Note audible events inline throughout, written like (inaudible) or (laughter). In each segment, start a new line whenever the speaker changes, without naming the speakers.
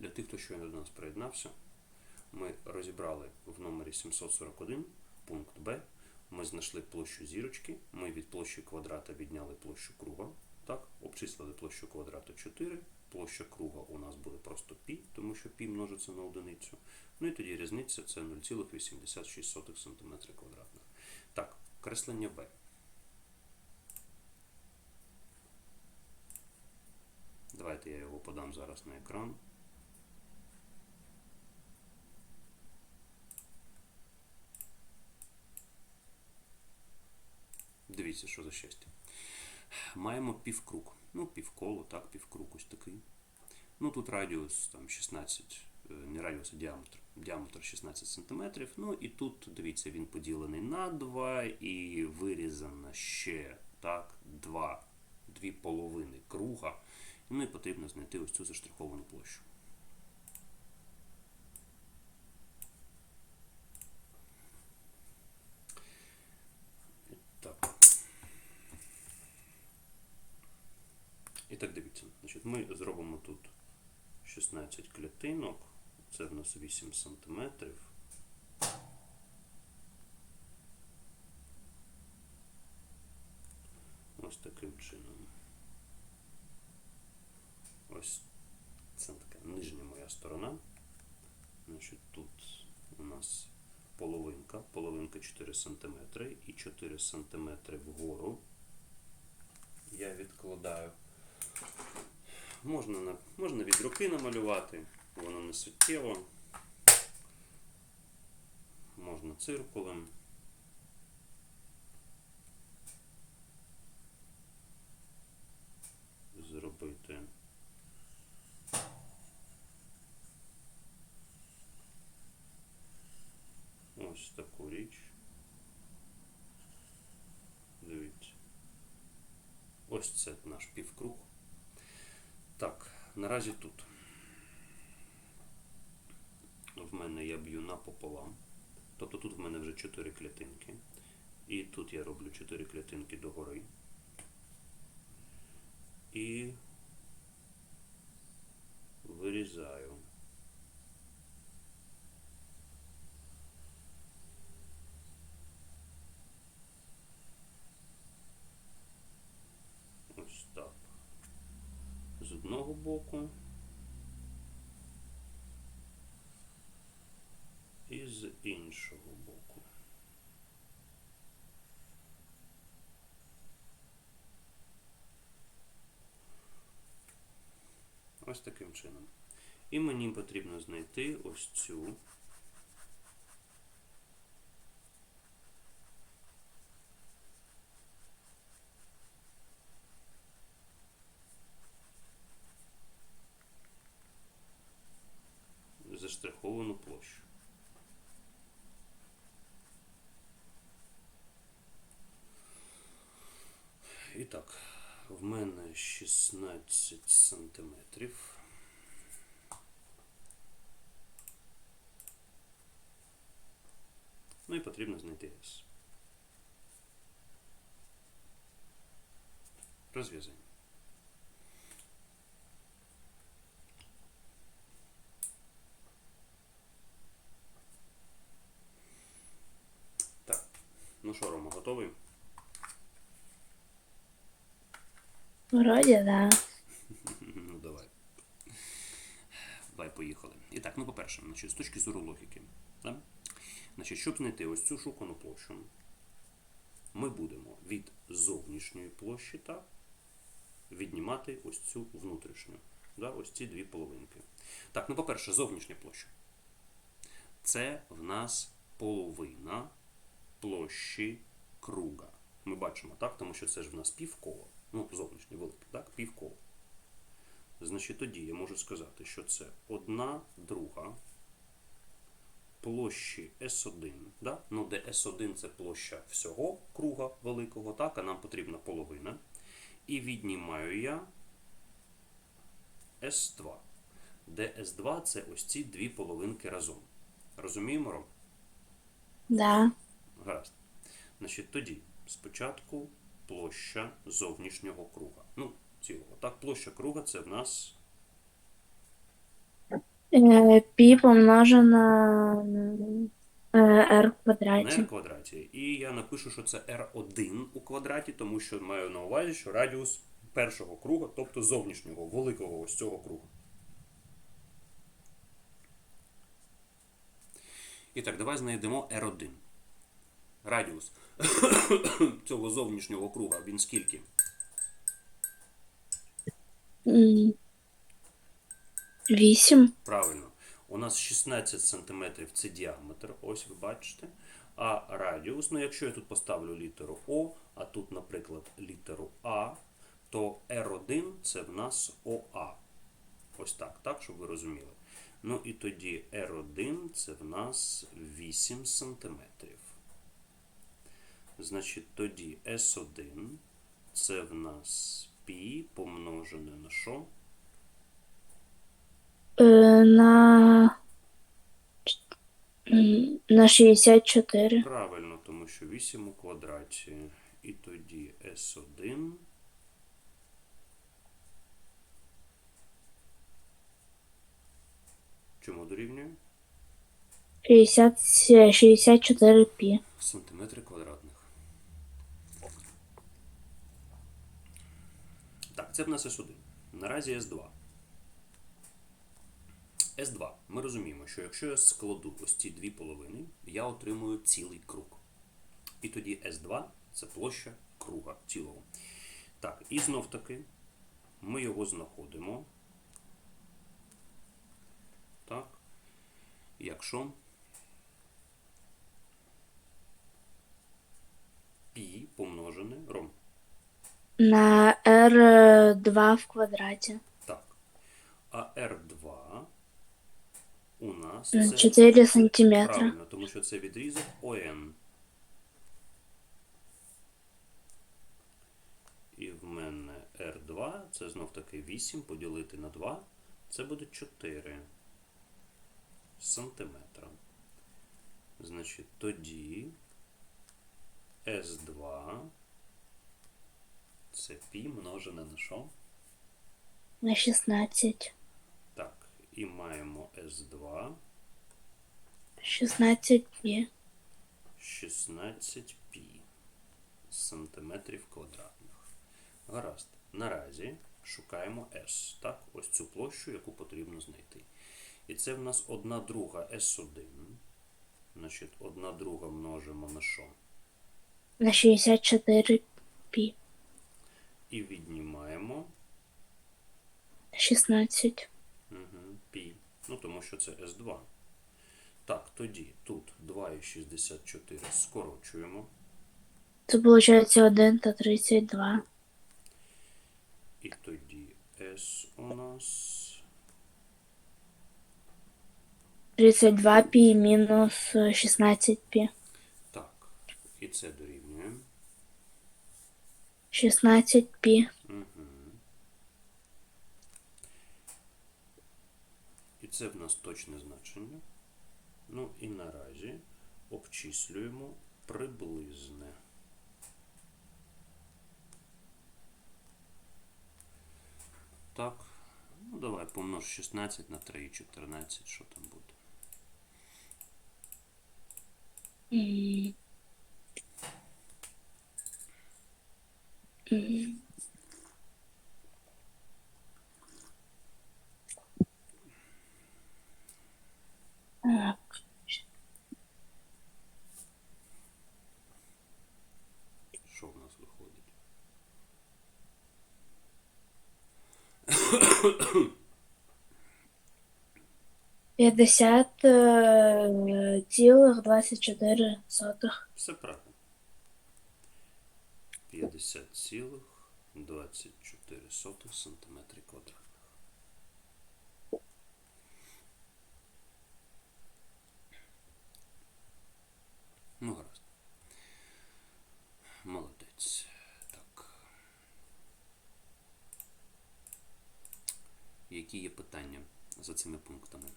Для тих, хто щойно до нас приєднався, ми розібрали в номері 741 пункт Б. Ми знайшли площу зірочки, ми від площі квадрата відняли площу круга. Так, обчислили площу квадрата 4. Площа круга у нас буде просто π, тому що π множиться на одиницю. Ну і тоді різниця це 0,86 см квадратних. Так, креслення Б. Давайте я його подам зараз на екран. Дивіться, що за щастя. Маємо півкруг. Ну, півколо, так, півкруг ось такий. Ну, тут радіус там 16, е, не радіус, а діаметр. Діаметр 16 см. Ну і тут, дивіться, він поділений на 2 і вирізано ще так, два, дві половини круга. Ну і потрібно знайти ось цю заштриховану площу. Так. І так дивіться. Значить, ми зробимо тут 16 клітинок. Це в нас 8 сантиметрів. Ось таким чином. Ось це така нижня моя сторона. Значить, тут у нас половинка, половинка 4 см і 4 см вгору. Я відкладаю. Можна, на, можна від руки намалювати, воно не суттєво. Можна циркулем. Зробити. Ось таку річ. Дивіться. Ось це наш півкруг. Так, наразі тут. В мене я б'ю напополам. Тобто тут в мене вже 4 клітинки. І тут я роблю 4 клітинки догори. І вирізаю. Ось так. З одного боку. І з іншого боку. Ось таким чином. І мені потрібно знайти ось цю. заштриховану площу. І так, в мене 16 сантиметрів. Ну і потрібно знайти S. Розв'язання. Ну що, Рома, готовий?
Вроді, да. (laughs)
Ну, давай. Давай, поїхали. І так, ну, по-перше, з точки зору логіки. Да? Значить, щоб знайти ось цю шукану площу, ми будемо від зовнішньої площі так, віднімати ось цю внутрішню. Да? Ось ці дві половинки. Так, ну, по-перше, зовнішня площа. Це в нас половина площі круга. Ми бачимо, так? Тому що це ж в нас півколо. Ну, зовнішнє велике, так? Півколо. Значить, тоді я можу сказати, що це одна друга площі S1, да? ну, де S1 це площа всього круга великого, так? а нам потрібна половина. І віднімаю я S2, де S2 це ось ці дві половинки разом. Розуміємо, Ром?
Да.
Гаразд. Значить, тоді спочатку площа зовнішнього круга. Ну, цілого. Так, площа круга це в нас
Е, Пі помножено на r в
на
квадраті.
r квадраті. І я напишу, що це r1 у квадраті, тому що маю на увазі, що радіус першого круга, тобто зовнішнього, великого ось цього круга. І так, давай знайдемо r1. Радіус (coughs) цього зовнішнього круга, він скільки?
Вісім.
Правильно. У нас 16 см це діаметр, ось ви бачите. А радіус, ну якщо я тут поставлю літеру О, а тут, наприклад, літеру А, то R1 це в нас ОА. Ось так, так, щоб ви розуміли. Ну і тоді R1 це в нас 8 см. Значить, тоді S1 це в нас π помножене на що?
Е, На на 64.
Правильно, тому що 8 у квадраті. І тоді S1. Чому дорівнює?
60, 64 пі.
Сантиметри квадратних. Так, це в нас S1. Наразі S2. S2. Ми розуміємо, що якщо я складу ось ці дві половини, я отримую цілий круг. І тоді S2 це площа круга цілого. Так, і знов таки ми його знаходимо. Так. Якщо пі помножене ром.
На r2 в квадраті.
Так. А R2 у нас це
4 сантиметра.
правильно, тому що це відрізок ОН. І в мене R2 це знов таки 8 поділити на 2. Це буде 4 сантиметра. Значить, тоді S2 це пі множене на що?
На 16.
Так, і маємо S2
16 пі.
16 пі сантиметрів квадратних. Гаразд. Наразі шукаємо S. Так, ось цю площу, яку потрібно знайти. І це в нас 1 друга S1. Значить, 1 друга множимо на що?
На 64 пі.
І віднімаємо
16.
угу, пі. Ну, тому що це S2. Так, тоді тут 2,64 скорочуємо.
Це виходить 1 та 32.
І тоді S у нас
32 пі мінус 16 пі.
так. І це дорівнює.
16 пі.
І це в нас точне значення. Ну і наразі обчислюємо приблизне. Так, ну давай помнож 16 на 3 і 14, що там буде.
М. Так.
Що в нас виходить?
П'ятдесят цілих двадцять чотири сотих.
Все правильно. 50,24 сантиметри квадратних. Ну, гаразд. Молодець. Так. Які є питання за цими пунктами?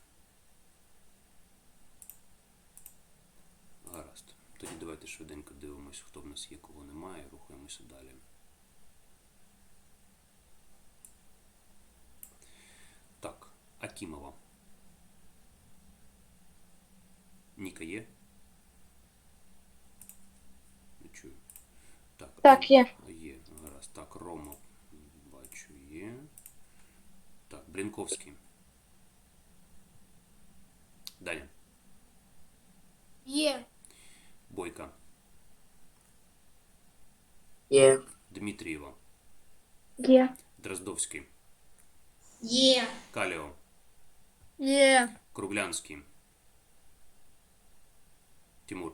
Гаразд. Тоді давайте швиденько дивимося, хто в нас є, кого немає, рухаємося далі. Так, Акімова. Ніка є? Не чую.
Так, так є.
Є, гаразд. Так, Рома бачу є. Так, Брінковський. Далі.
Є.
Є.
Дмитрієва.
Є.
Дроздовський.
Є.
Каліо.
Є.
Круглянський. Тимур.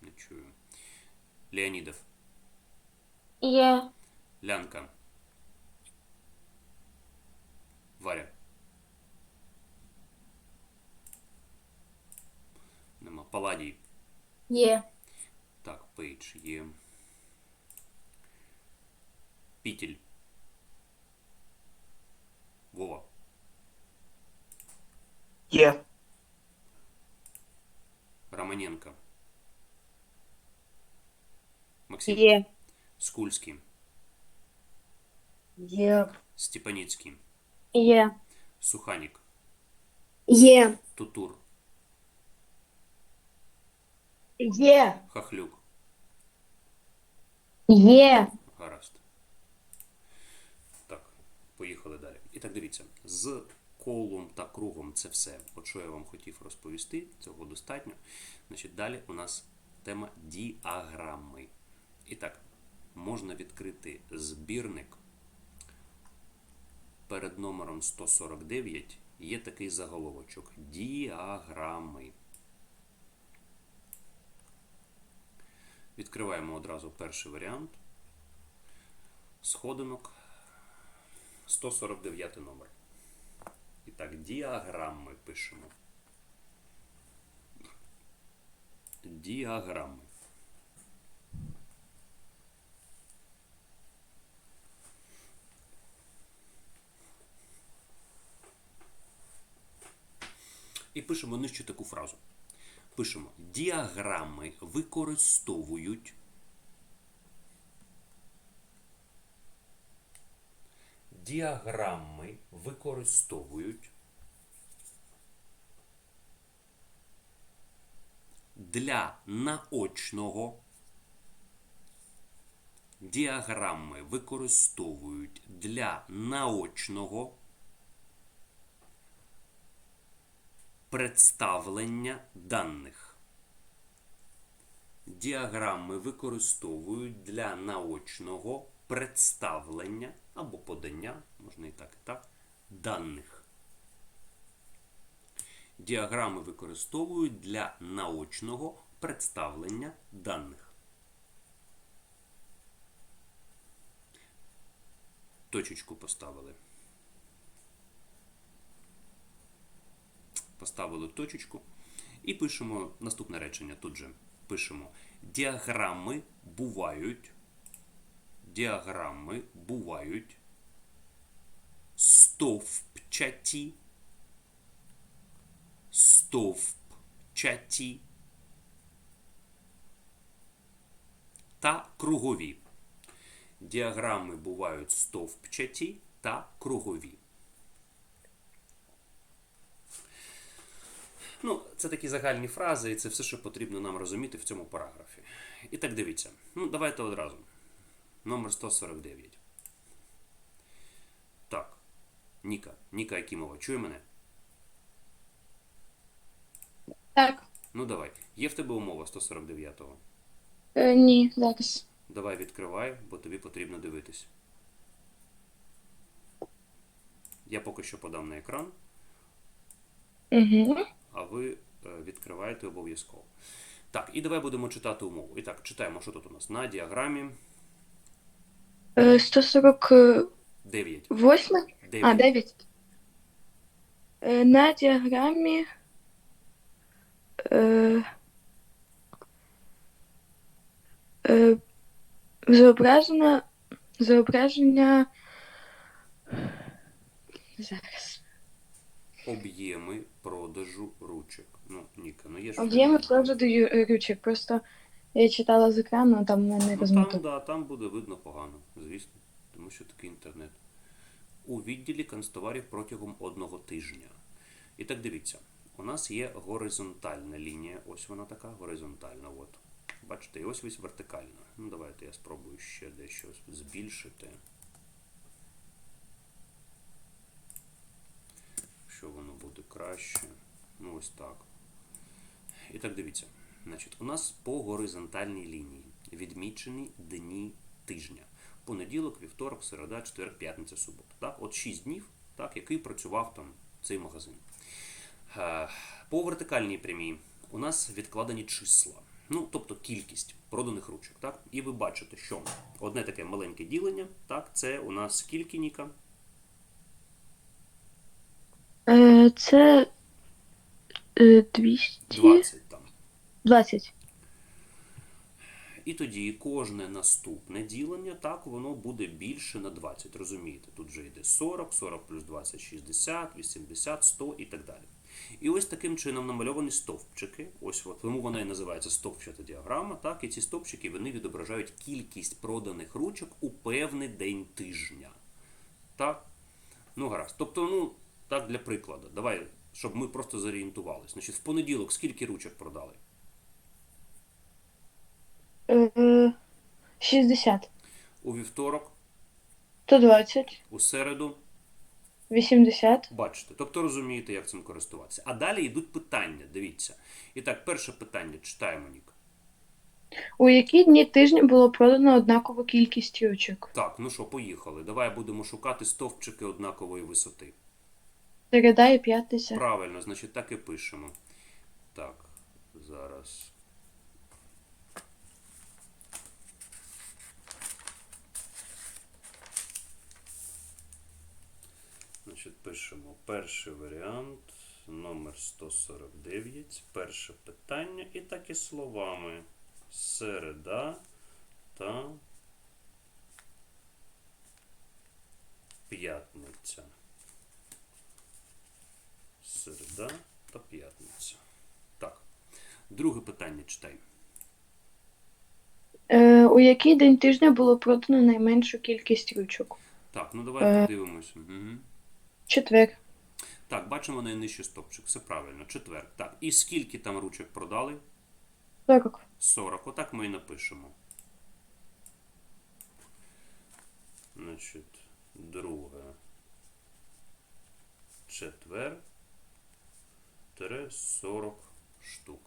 Не чую. Леонідов.
Є.
Лянка. Варя. Нема. Паладій.
Є.
Так, Пейдж є. Пітель. Вова.
Є.
Романенко. Максим.
Є.
Скульський.
Є.
Степаніцький.
Є.
Суханік.
Є.
Тутур.
Є.
Хахлюк.
Є.
Гаразд. Так, поїхали далі. І так дивіться, з колом та кругом це все. От що я вам хотів розповісти, цього достатньо. Значить, далі у нас тема діаграми. І так, можна відкрити збірник. Перед номером 149 є такий заголовочок Діаграми. Відкриваємо одразу перший варіант. Сходинок 149 номер. І так, діаграми пишемо. Діаграми. І пишемо нижче таку фразу. Пишемо: діаграми використовують. Діаграми використовують. Для наочного. Діаграми використовують для наочного представлення даних. Діаграми використовують для наочного представлення або подання, можна і так, і так, даних. Діаграми використовують для наочного представлення даних. Точечку поставили. Поставили точечку і пишемо наступне речення тут же. Пишемо діаграми бувають. Діаграми бувають стовпчаті, стовпчаті та кругові. Діаграми бувають стовпчаті та кругові. Ну, це такі загальні фрази, і це все, що потрібно нам розуміти в цьому параграфі. І так дивіться. Ну, давайте одразу. Номер 149. Так. Ніка. Ніка Акімова. Чує мене?
Так.
Ну давай. Є в тебе умова 149-го.
Е, ні, зараз.
Давай відкривай, бо тобі потрібно дивитись. Я поки що подам на екран,
Угу.
А ви е, відкриваєте обов'язково. Так, і давай будемо читати умову. І так, читаємо, що тут у нас. На діаграмі
Е, 148.
9.
А, 9. Е, на діаграмі. Е, е, зображено зображення. Зараз.
Об'єми продажу ручок. Ну, Ніка, ну є ж.
Об'єми продажу ручок. Просто я читала з екрану, там в мене
Ну, там, да, там буде видно погано, звісно, тому що такий інтернет. У відділі канцтоварів протягом одного тижня. І так дивіться, у нас є горизонтальна лінія, ось вона така, горизонтальна. От. Бачите, і ось ось вертикально. Ну, давайте я спробую ще дещо збільшити. Що воно буде краще. Ну, ось так. І так дивіться. Значить, у нас по горизонтальній лінії відмічені дні тижня. Понеділок, вівторок, середа, четвер, п'ятниця, субота. Так? От 6 днів, так, який працював там цей магазин. Е, По вертикальній прямій у нас відкладені числа. Ну, тобто кількість проданих ручок. Так? І ви бачите, що одне таке маленьке ділення, так, це у нас скільки Ніка?
Е, це е, 200...
20 там.
20.
І тоді кожне наступне ділення, так, воно буде більше на 20. Розумієте? Тут вже йде 40, 40 плюс 20, 60, 80, 100 і так далі. І ось таким чином намальовані стовпчики. Ось от, тому вона і називається стовпчата діаграма. Так, і ці стовпчики вони відображають кількість проданих ручок у певний день тижня. Так? Ну, гаразд. Тобто, ну, так для прикладу. Давай, щоб ми просто зорієнтувалися. Значить, в понеділок скільки ручок продали?
Е, 60.
У вівторок,
120.
у середу.
80.
Бачите, тобто розумієте, як цим користуватися. А далі йдуть питання. Дивіться. І так, перше питання читаємо, Нік.
У які дні тижня було продано однакову кількість ручок?
Так, ну що, поїхали. Давай будемо шукати стовпчики однакової висоти.
Середа і п'ятниця.
Правильно, значить, так і пишемо. Так, зараз. Значить, пишемо перший варіант, номер 149, перше питання, і так і словами. Середа та п'ятниця. Середа та п'ятниця. Так. Друге питання читай.
Е, у який день тижня було продано найменшу кількість ручок?
Так, ну давай
Е.
подивимося. Угу.
Четвер.
Так, бачимо найнижчий стопчик. Все правильно. Четвер. Так. І скільки там ручок продали?
40.
40. Отак ми і напишемо. Значить, друге. Четвер. Тире 40 штук.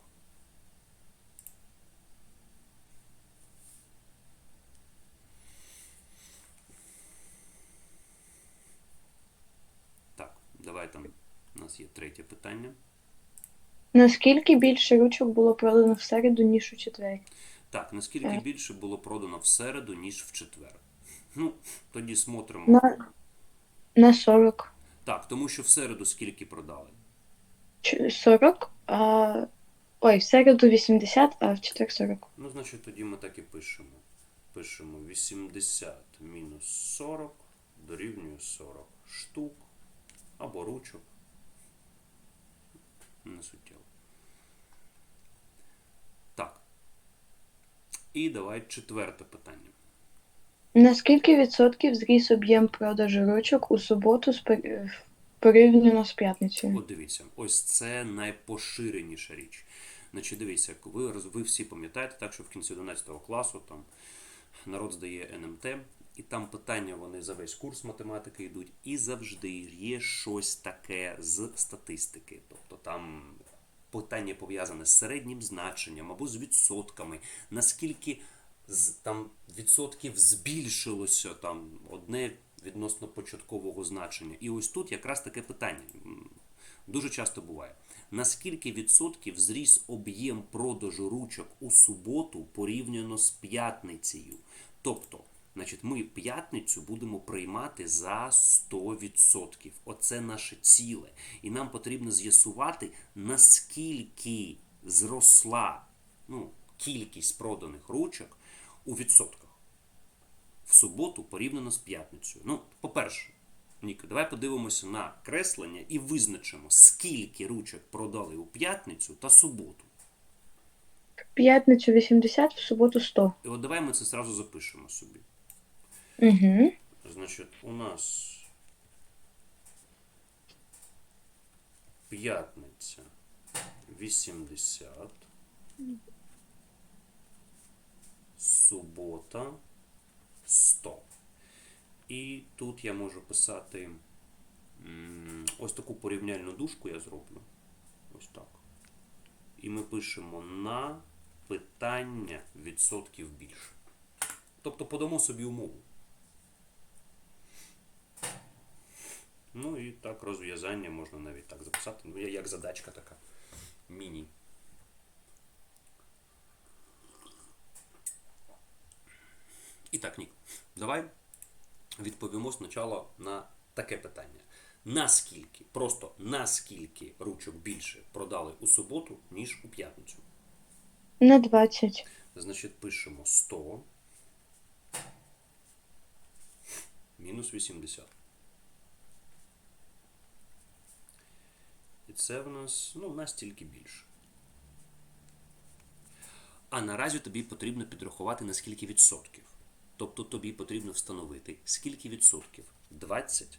Так, давай там. У нас є третє питання.
Наскільки більше ручок було продано в середу, ніж у четвер?
Так, наскільки
Так.
більше було продано в середу, ніж в четвер? Ну, тоді смотримо.
На, на 40.
Так, тому що в середу скільки продали?
Ч- 40, а... Ой, в середу 80, а в четвер 40.
Ну, значить, тоді ми так і пишемо. Пишемо 80 мінус 40 дорівнює 40 штук або ручок. Не суттєво. Так. І давай четверте питання.
Наскільки відсотків зріс об'єм продажу ручок у суботу порівняно з п'ятницею?
От дивіться, ось це найпоширеніша річ. Значить, дивіться, ви, ви всі пам'ятаєте, так що в кінці 11 класу там народ здає НМТ, і там питання вони за весь курс математики йдуть, і завжди є щось таке з статистики. Тобто там питання пов'язане з середнім значенням або з відсотками, наскільки там відсотків збільшилося там одне відносно початкового значення. І ось тут якраз таке питання. Дуже часто буває. Наскільки відсотків зріс об'єм продажу ручок у суботу порівняно з п'ятницею? Тобто, значить, ми п'ятницю будемо приймати за 100%. Оце наше ціле. І нам потрібно з'ясувати, наскільки зросла ну, кількість проданих ручок у відсотках в суботу порівняно з п'ятницею. Ну, по-перше, Ніка, давай подивимося на креслення і визначимо, скільки ручок продали у п'ятницю та суботу.
В п'ятницю 80, в суботу 100.
І от давай ми це зразу запишемо собі.
Угу.
Значить, у нас п'ятниця 80, субота 100. І тут я можу писати ось таку порівняльну дужку я зроблю. Ось так. І ми пишемо на питання відсотків більше. Тобто подамо собі умову. Ну і так розв'язання можна навіть так записати. Ну, як задачка така. Міні. І так, Нік, давай відповімо спочатку на таке питання. Наскільки, просто наскільки ручок більше продали у суботу, ніж у п'ятницю?
На 20.
Значить, пишемо 100 мінус 80. І це в нас, ну, настільки більше. А наразі тобі потрібно підрахувати на скільки відсотків. Тобто тобі потрібно встановити, скільки відсотків 20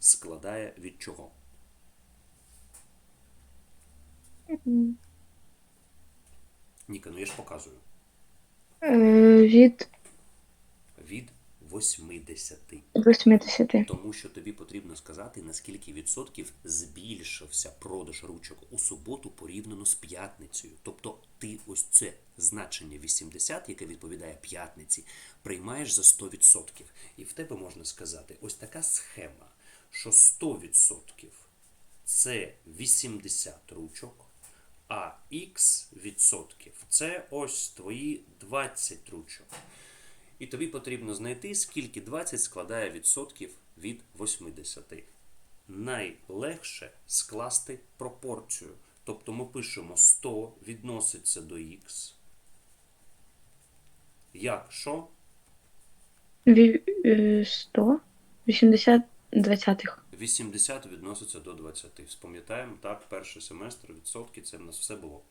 складає від чого. Ніка, ну я ж показую.
Е, від
Від 80.
80.
Тому що тобі потрібно сказати, наскільки відсотків збільшився продаж ручок у суботу порівняно з п'ятницею. Тобто ти ось це значення 80, яке відповідає п'ятниці, приймаєш за 100%. І в тебе можна сказати, ось така схема, що 100% це 80 ручок, а х відсотків це ось твої 20 ручок. І тобі потрібно знайти, скільки 20 складає відсотків від 80. Найлегше скласти пропорцію. Тобто ми пишемо 100 відноситься до х. Як що?
Е, 100. 80 двадцятих.
80 відноситься до 20. Спам'ятаємо, так, перший семестр, відсотки, це в нас все було.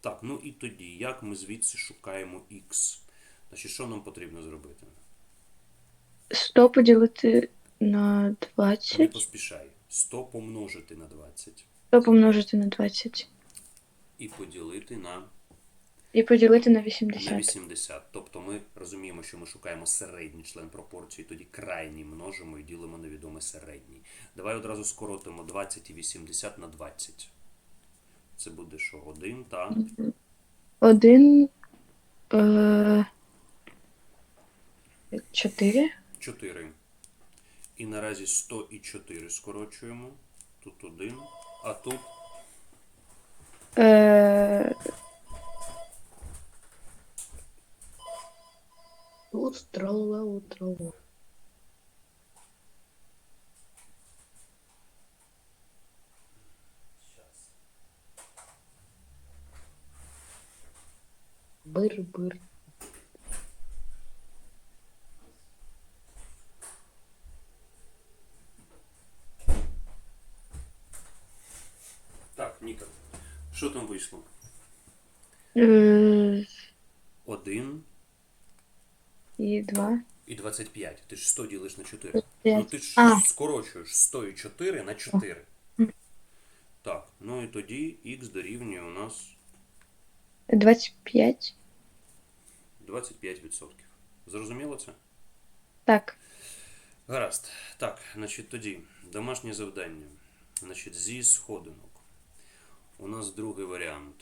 Так, ну і тоді, як ми звідси шукаємо х? Значить, що нам потрібно зробити?
100 поділити на
Не
20.
поспішай. 100 помножити на 20
100 помножити на 20.
і поділити на,
І поділити на
на
80.
80. Тобто ми розуміємо, що ми шукаємо середній член пропорції, тоді крайній множимо і ділимо на відомий середній. Давай одразу скоротимо 20 і 80 на 20. Це буде що? 1 та
1. Е, 4.
4. І наразі 100 і 4 скорочуємо. Тут 1, а тут
Е,
Тут тролла, утролла. Быр-быр.
Так, Ніка. Що там вийшло?
е,
1
і 2.
і 25. Ти ж 100 ділиш на 4. Ну ти ж
А.
скорочуєш 100 і 4 на 4. Так, ну і тоді х дорівнює у нас
25.
25%. Зрозуміло це?
Так.
Гаразд. Так, значить тоді домашнє завдання. Значить, зі сходинок. У нас другий варіант.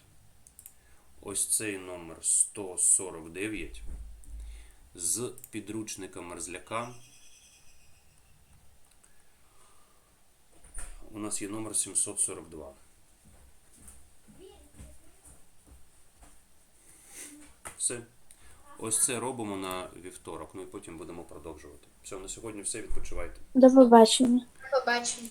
Ось цей номер 149 з підручника Мерзляка. У нас є номер 742. Все. Ось це робимо на вівторок, ну і потім будемо продовжувати. Все, на сьогодні все, відпочивайте.
До побачення. До побачення.